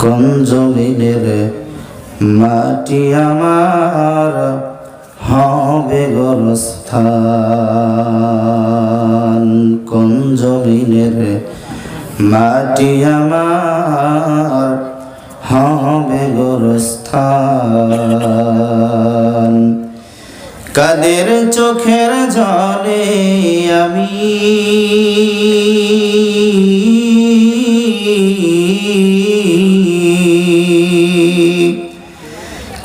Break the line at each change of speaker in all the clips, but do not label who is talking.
কোন জমিনের মাটি আমার হবে গোরস্থান? কোন জমিনের মাটি আমার হবে গোরস্থান? কাদের চোখের জলে আমি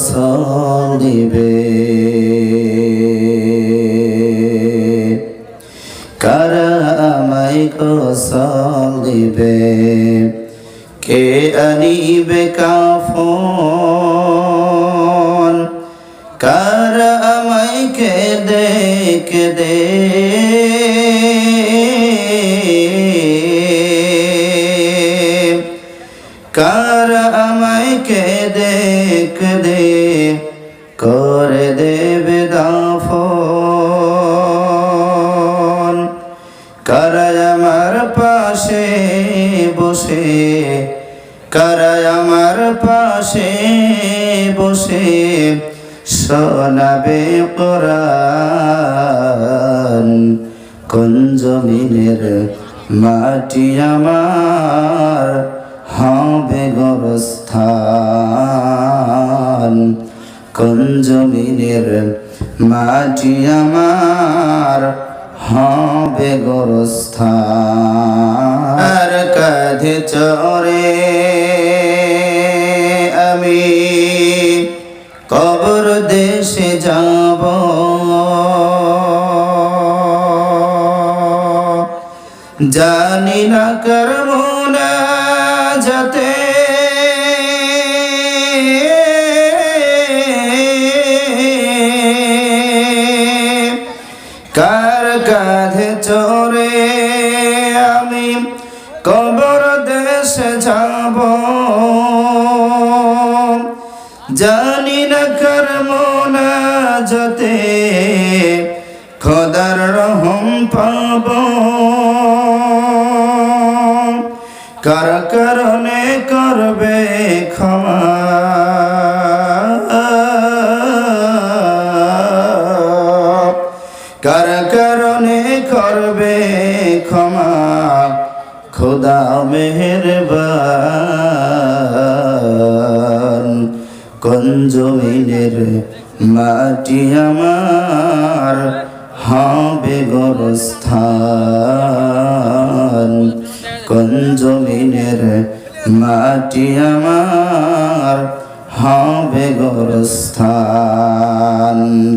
গোসল দিবে। কার আমায় কে আনিবে কাফন? কার আমায় কে দে কে দে কার আমায় কে দে কে দে? করে দেবে দাফন। কারাই আমার পাশে বসে? কারাই আমার পাশে বসে? শোনাবে কোরআন। কোন জমিনের মাটি আমার? হবে গোরস্থান, কোন জমিনের মাটি আমার হবে গোরস্থান? কাঁধে চরে আমি কবর দেশে যাব। জানি না করব যাতে কার কাঁধে চড়ে আমি কবর দেশে যাব? জানি না কর্ম না যতে খোদার রহম পাব। কার কারণে করবে ক্ষমা? কার কারণে করবে ক্ষমা? খোদা মেহেরবান, কোন জমিনের মাটি আমার? হবে গোরস্থান। মাটি আমার হবে গোরস্থান।